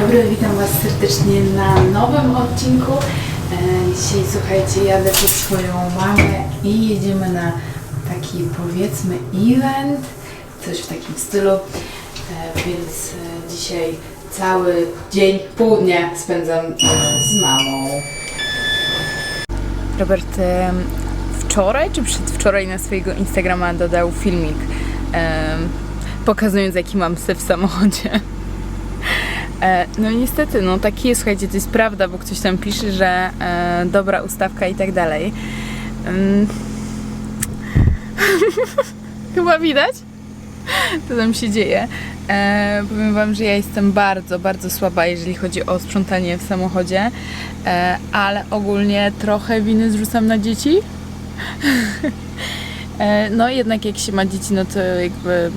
dobry, witam Was serdecznie na nowym odcinku. E, Dzisiaj słuchajcie, jadę po swoją mamę i jedziemy na taki powiedzmy event, coś w takim stylu. E, Więc e, dzisiaj cały dzień, pół dnia spędzam z mamą. Robert wczoraj czy przedwczoraj na swojego Instagrama dodał filmik pokazując jaki mam syf w samochodzie. E, No niestety, no taki jest, słuchajcie, to jest prawda, bo ktoś tam pisze, że e, dobra ustawka i tak dalej. Chyba widać, co tam się dzieje. E, powiem Wam, że ja jestem bardzo, bardzo słaba, jeżeli chodzi o sprzątanie w samochodzie, e, ale ogólnie trochę winy zrzucam na dzieci. E, No jednak jak się ma dzieci, no to jakby mm,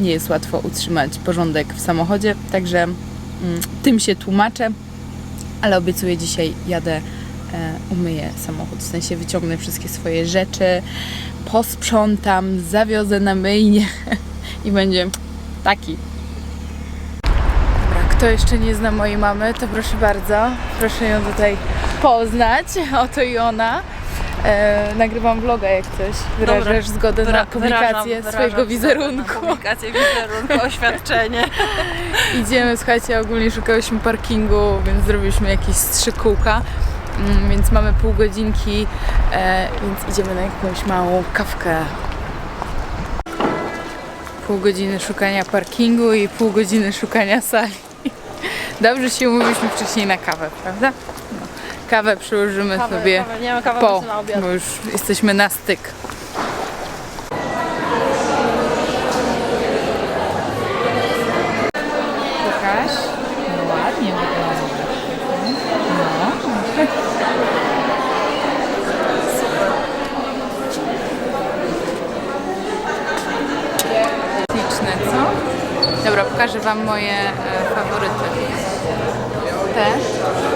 nie jest łatwo utrzymać porządek w samochodzie, także tym się tłumaczę, ale obiecuję dzisiaj jadę, e, umyję samochód, w sensie wyciągnę wszystkie swoje rzeczy, posprzątam, zawiozę na myjnie i będzie taki. Dobra, kto jeszcze nie zna mojej mamy, to proszę bardzo, proszę ją tutaj poznać, oto i ona. E, nagrywam vloga jak coś. Wyrażasz zgodę na Wyra- publikację wyrażam- swojego wyrażam wizerunku. zgodę Na publikację wizerunku, oświadczenie. Idziemy, słuchajcie, ogólnie szukałyśmy parkingu, więc zrobiliśmy jakieś trzy kółka. Mm, Więc mamy pół godzinki, e, więc idziemy na jakąś małą kawkę. Pół godziny szukania parkingu i pół godziny szukania sali. Dobrze się umówiliśmy wcześniej na kawę, prawda? Kawę przyłożymy Kawę, sobie kawę, nie ma kawy po, na obiad. bo już jesteśmy na styk. Pokaż. No ładnie wygląda. No. Dobra, pokażę Wam moje e, faworyty. Te.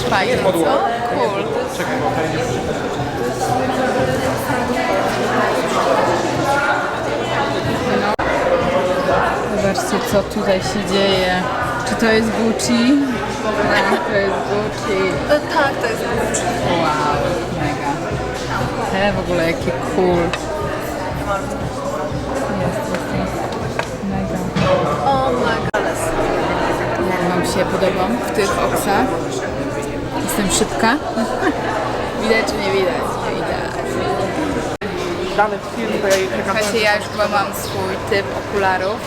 fajnie, co? Cool. No. Zobaczcie, co tutaj się dzieje. Czy to jest Gucci? Tak, to jest Gucci. Tak, to jest Wow, mega. Te w ogóle jakie cool. Jest, jest, jest. Mega. Oh my god. Jak Wam się podobam w tych oksach? Jestem szybka? widać czy nie widać? Nie widać. dany film, to ja. Słuchajcie, ja już chyba mam swój typ okularów.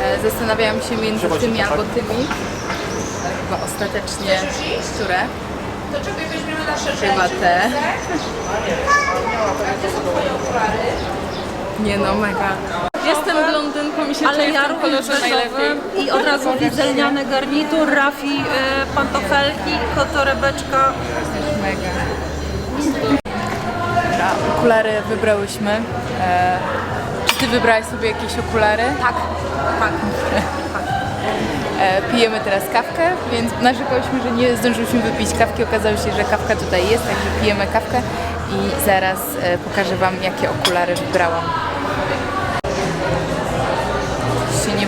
E, Zastanawiałam się między tymi albo tymi. Ale chyba ostatecznie które? Chyba te. Nie no, mega. Jestem blondynką i się Ale czuję ja w tym kolorze najlepiej. i od razu widzę lniany garnitur, Rafi, y, pantofelki, kotorebeczka. Też mega. Dobra, okulary wybrałyśmy. E, czy ty wybrałaś sobie jakieś okulary? Tak, tak. E, pijemy teraz kawkę, więc narzekałyśmy, że nie zdążyliśmy wypić kawki. Okazało się, że kawka tutaj jest, także pijemy kawkę i zaraz e, pokażę Wam, jakie okulary wybrałam.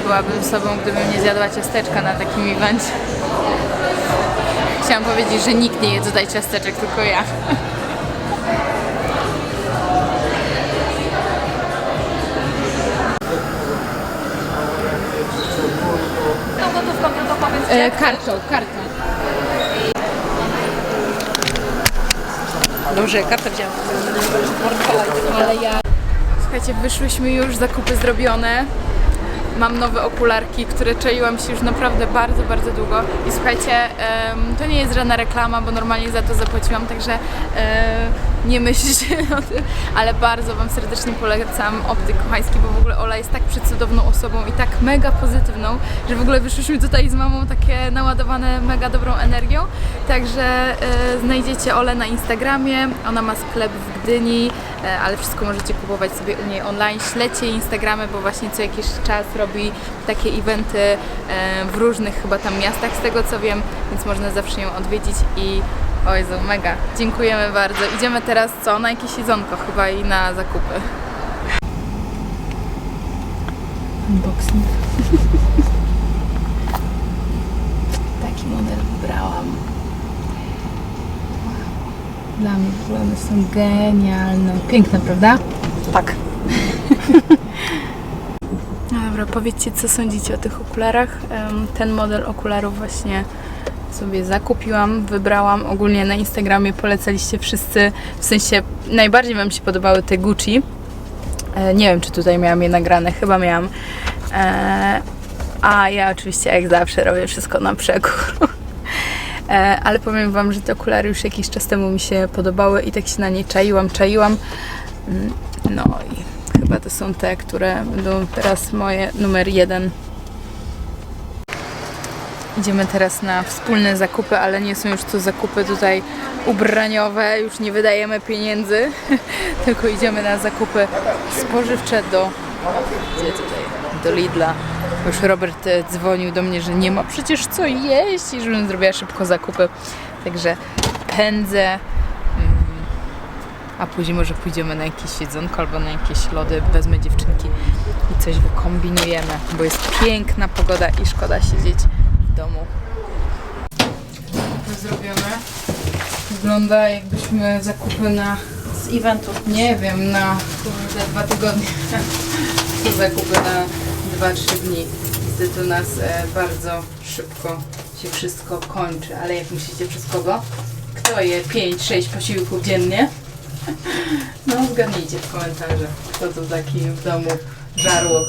Byłabym sobą, gdybym nie zjadła ciasteczka na takim evencie. Chciałam powiedzieć, że nikt nie je tutaj ciasteczek, tylko ja. Tą gotówką to powiedz E, kartą, kartą. Dobrze, kartę wziąłem. Ale ja... Słuchajcie, wyszłyśmy już, zakupy zrobione. Mam nowe okularki, które czaiłam się już naprawdę bardzo, bardzo długo. I słuchajcie, to nie jest żadna reklama, bo normalnie za to zapłaciłam, także e, nie myślcie o tym, ale bardzo Wam serdecznie polecam Optyk Kochański, bo w ogóle Ola jest tak przecudowną osobą i tak mega pozytywną, że w ogóle wyszłyśmy tutaj z mamą takie naładowane mega dobrą energią, także e, znajdziecie Olę na Instagramie, ona ma sklep w Gdyni, e, ale wszystko możecie kupować sobie u niej online, śledźcie Instagramy, bo właśnie co jakiś czas robi takie eventy e, w różnych chyba tam miastach z tego co wiem, więc można zawsze ją odwiedzić i o Jezu, mega. Dziękujemy bardzo. Idziemy teraz co? Na jakieś jedzonko chyba i na zakupy. Unboxing. Taki model wybrałam. Dla mnie w ogóle one są genialne. Piękne, prawda? Tak. No dobra, powiedzcie, co sądzicie o tych okularach. Ten model okularów właśnie sobie zakupiłam, wybrałam. Ogólnie na Instagramie polecaliście wszyscy, w sensie najbardziej Wam się podobały te Gucci. E, Nie wiem, czy tutaj miałam je nagrane, chyba miałam. E, A ja oczywiście, jak zawsze, robię wszystko na przekór. E, Ale powiem Wam, że te okulary już jakiś czas temu mi się podobały i tak się na nie czaiłam, czaiłam. Mm, No i chyba to są te, które będą teraz moje numer jeden. Idziemy teraz na wspólne zakupy, ale nie są już to zakupy tutaj ubraniowe, już nie wydajemy pieniędzy, tylko idziemy na zakupy spożywcze do, gdzie tutaj, do Lidla. Już Robert e, dzwonił do mnie, że nie ma przecież co jeść i żebym zrobiła szybko zakupy. Także pędzę, mm, a później może pójdziemy na jakieś jedzonko albo na jakieś lody, wezmę dziewczynki i coś wykombinujemy, bo jest piękna pogoda i szkoda siedzieć w domu. Zrobione. Wygląda jakbyśmy zakupy na, Z eventu. nie wiem, na kurde, dwa tygodnie. To zakupy na 2-3 dni. Niestety u nas e, bardzo szybko się wszystko kończy, ale jak myślicie przez kogo? Kto je 5-6 posiłków dziennie? No zgadnijcie w komentarzach, kto to taki w domu żarłok.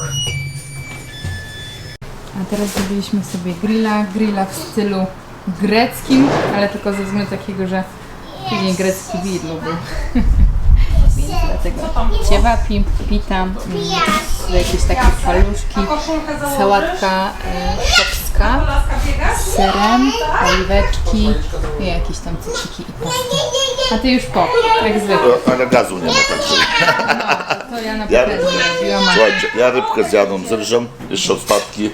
A teraz zrobiliśmy sobie grilla, grilla w stylu greckim, ale tylko ze względu takiego, że później grecki widlu był. Więc dlatego ciewapi, pita, mm, jakieś takie faluszki, sałatka e, chopska z serem, oliweczki i jakieś tam cukrzyki i pasty. A ty już po, jak zwykle. No, Ale gazu nie ma także. To ja na Ja, pewno robiłam. a słuchajcie, ja rybkę zjadłem z ryżem, jeszcze ostatki.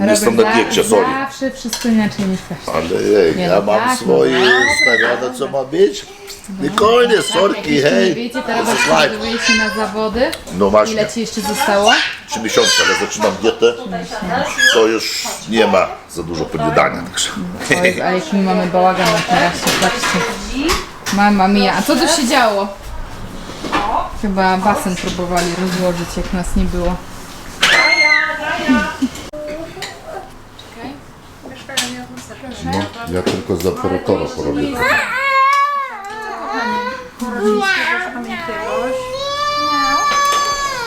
Nie jestem na Robert diecie, sorry. Zawsze wszystko inaczej niż każdy. Ale jej, Nie, ja no mam tak, swoje no tak. ustawione, co ma być. Spokojnie, sorki, Jak jeszcze nie hej. wiecie, teraz Słuchaj, przygotowuję się na zawody. No właśnie, Ile ci jeszcze zostało? trzy miesiące, ale zaczynam dietę, to już nie ma za dużo podjadania. Także. Oj, a jaki my mamy bałagan na tarasie, patrzcie. Mama mia, a co tu się działo? Chyba basen próbowali rozłożyć, jak nas nie było. No, ja tylko z operatora porobię.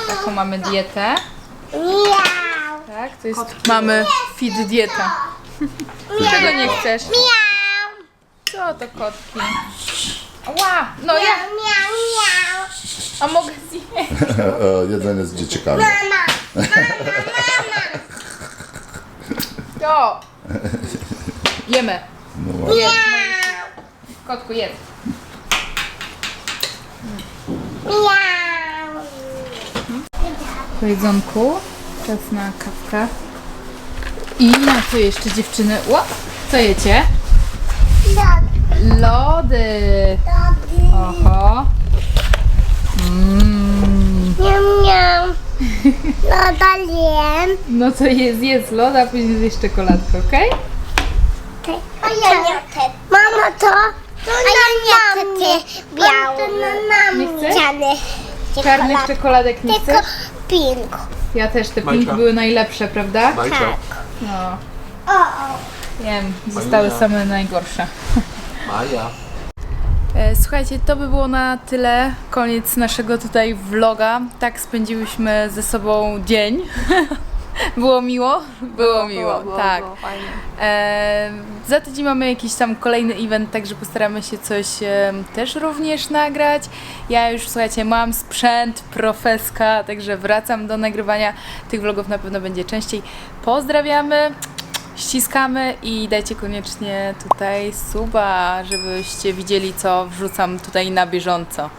Taką mamy dietę. Tak, to jest... Mamy fit dieta. Czego nie chcesz? Co to kotki? Ła, no ja... A mogę zjeść? Jedzenie z dzieciakami. To! Jemy. No, Jedz. Kotku, jedz. Po jedzonku czas na kawkę. I na co jeszcze dziewczyny? Ło, co jecie? Lody. Oho. Mm. Miam, miam. No. No to jest, jest lod, a później zjeść czekoladkę, okej? A ja nie chcę. Mama to? A ja nie chcę ty białą. Nie chcesz? Czarny. Czarnych czekoladek nie Tylko chcesz? pink. Ja też, te pink Majka. były najlepsze, prawda? Majka. No, O, o. wiem, zostały same najgorsze. Maja. E, Słuchajcie, to by było na tyle. Koniec naszego tutaj vloga. Tak spędziłyśmy ze sobą dzień. Było miło? Było miło, było, tak. było fajnie. E, za tydzień mamy jakiś tam kolejny event, także postaramy się coś e, też również nagrać. Ja już, słuchajcie, mam sprzęt, profeska, także wracam do nagrywania. Tych vlogów na pewno będzie częściej. Pozdrawiamy, ściskamy i dajcie koniecznie tutaj suba, żebyście widzieli, co wrzucam tutaj na bieżąco.